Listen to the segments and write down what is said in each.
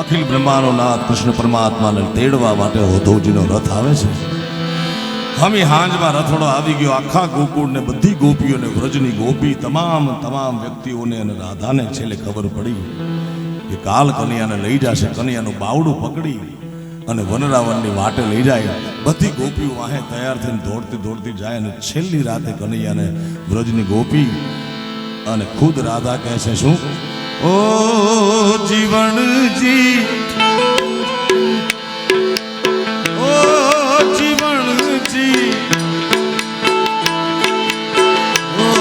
અખિલ બ્રહ્માનો નાથ કૃષ્ણ પરમાત્માને તેડવા માટે હોધોજીનો રથ આવે છે હમી હાંજમાં રથોડો આવી ગયો આખા ગોકુળને બધી ગોપીઓને વ્રજની ગોપી તમામ તમામ વ્યક્તિઓને અને રાધાને છેલ્લે ખબર પડી કે કાલ કન્યાને લઈ જશે કન્યાનું બાવડું પકડી અને વનરાવણની વાટે લઈ જાય. બધી ગોપીઓ વાહે તૈયાર થઈને દોડતી દોડતી જાય અને છેલ્લી રાતે કનૈયાને વ્રજની ગોપી અને ખુદ રાધા કહે છે, શું? ઓ જીવનજી ઓ ઓ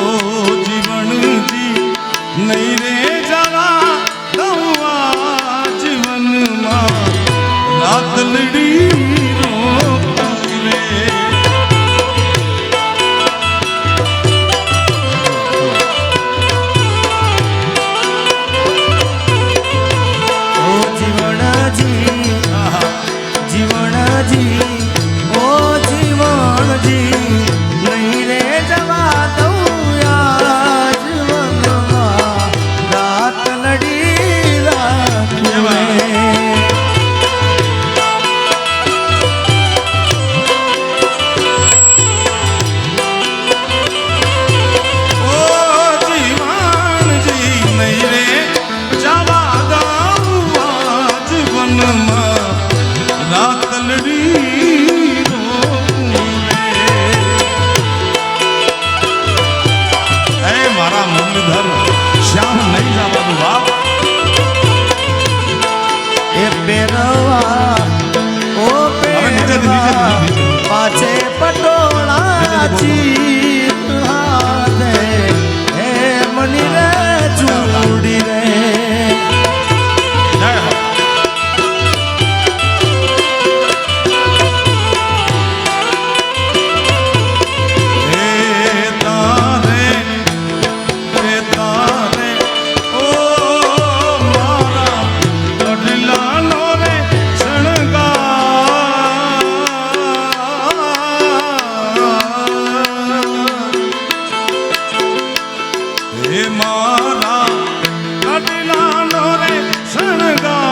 જીવનજી નહીં રે காதலடி বাঁচি મારા. વડલાનો રે શણગાર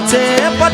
Ate pa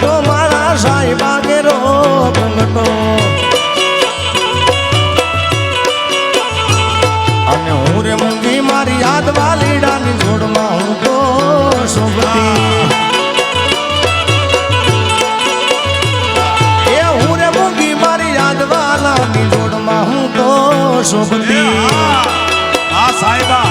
ઘંટો મારા સાહેબા કેરો ઘંટો અને હું રે મૂંગી મારી યાદ વાલીડાની જોડમાં હું તો શોભતી. એ હું રે મૂંગી મારી યાદ વાલાની જોડમાં હું તો શોભતી. આ સાહેબા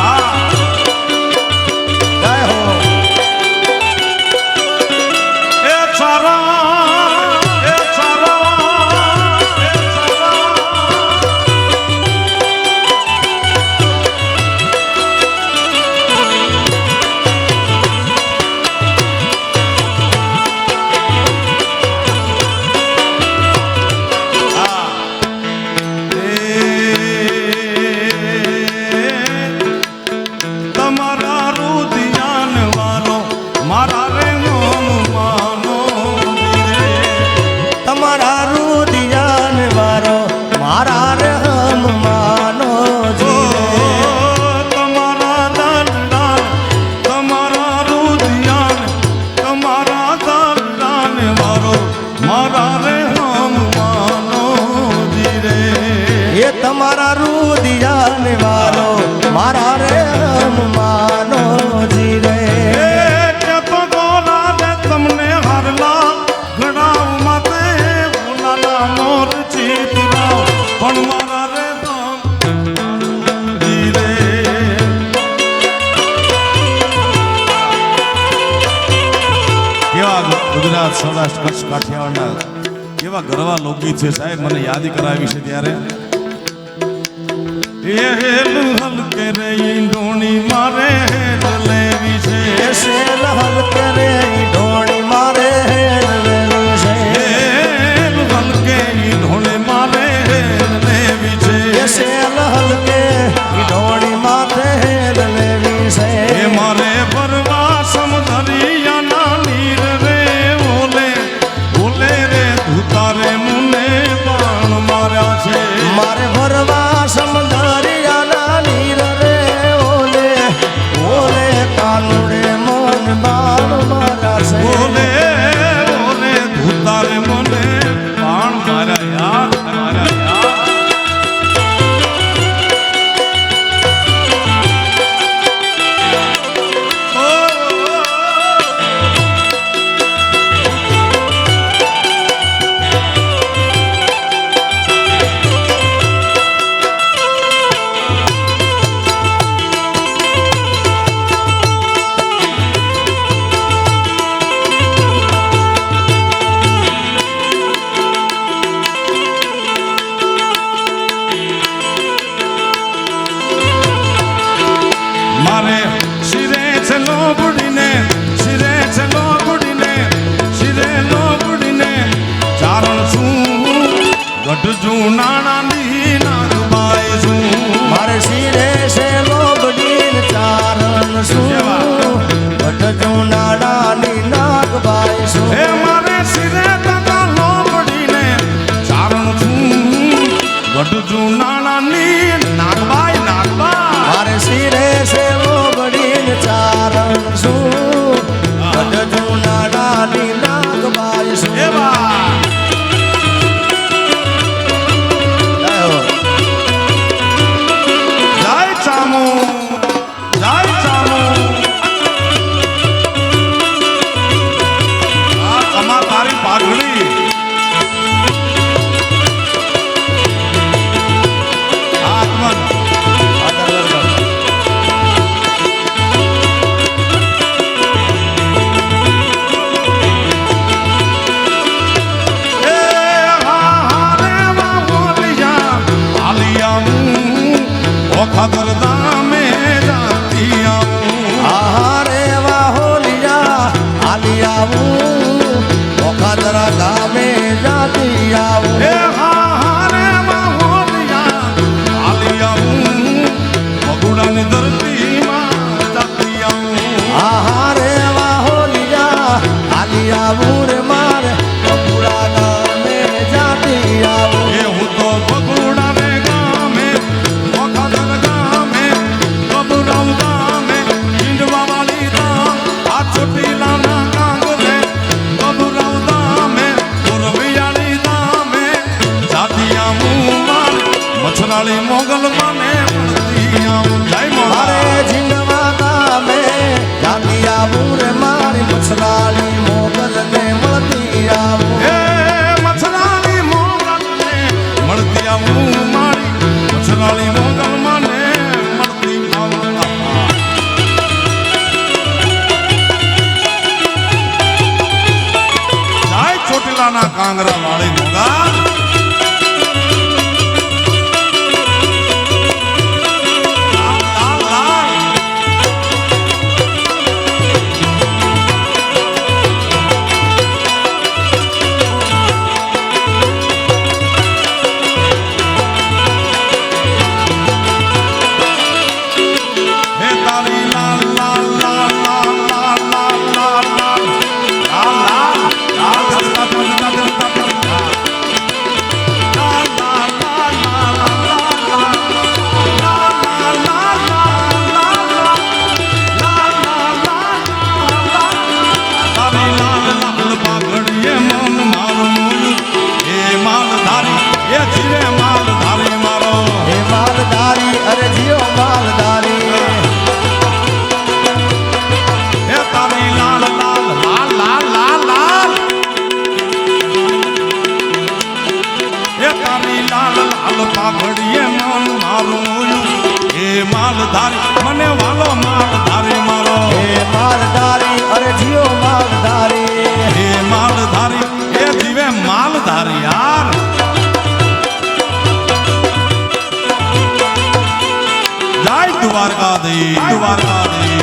ગુજરાત સૌરાષ્ટ્ર કચ્છ, કાઠિયાવાડના કેવા ગરવા લોકગીત છે સાહેબ, મને યાદ કરાવી છે ત્યારે. હલકે રે ઈ ડોણી મારે લેવી છે. હલકે રે খবরদার લાલ પાઘડીએ મન મારું હે માલધારી મને વાલો માલધારી મારો. હે માલધારી અરે જીઓ માલધારી હે માલધારી એ જીવે માલધારી યાર. જય દ્વારકાધીશ દ્વારકાધીશ.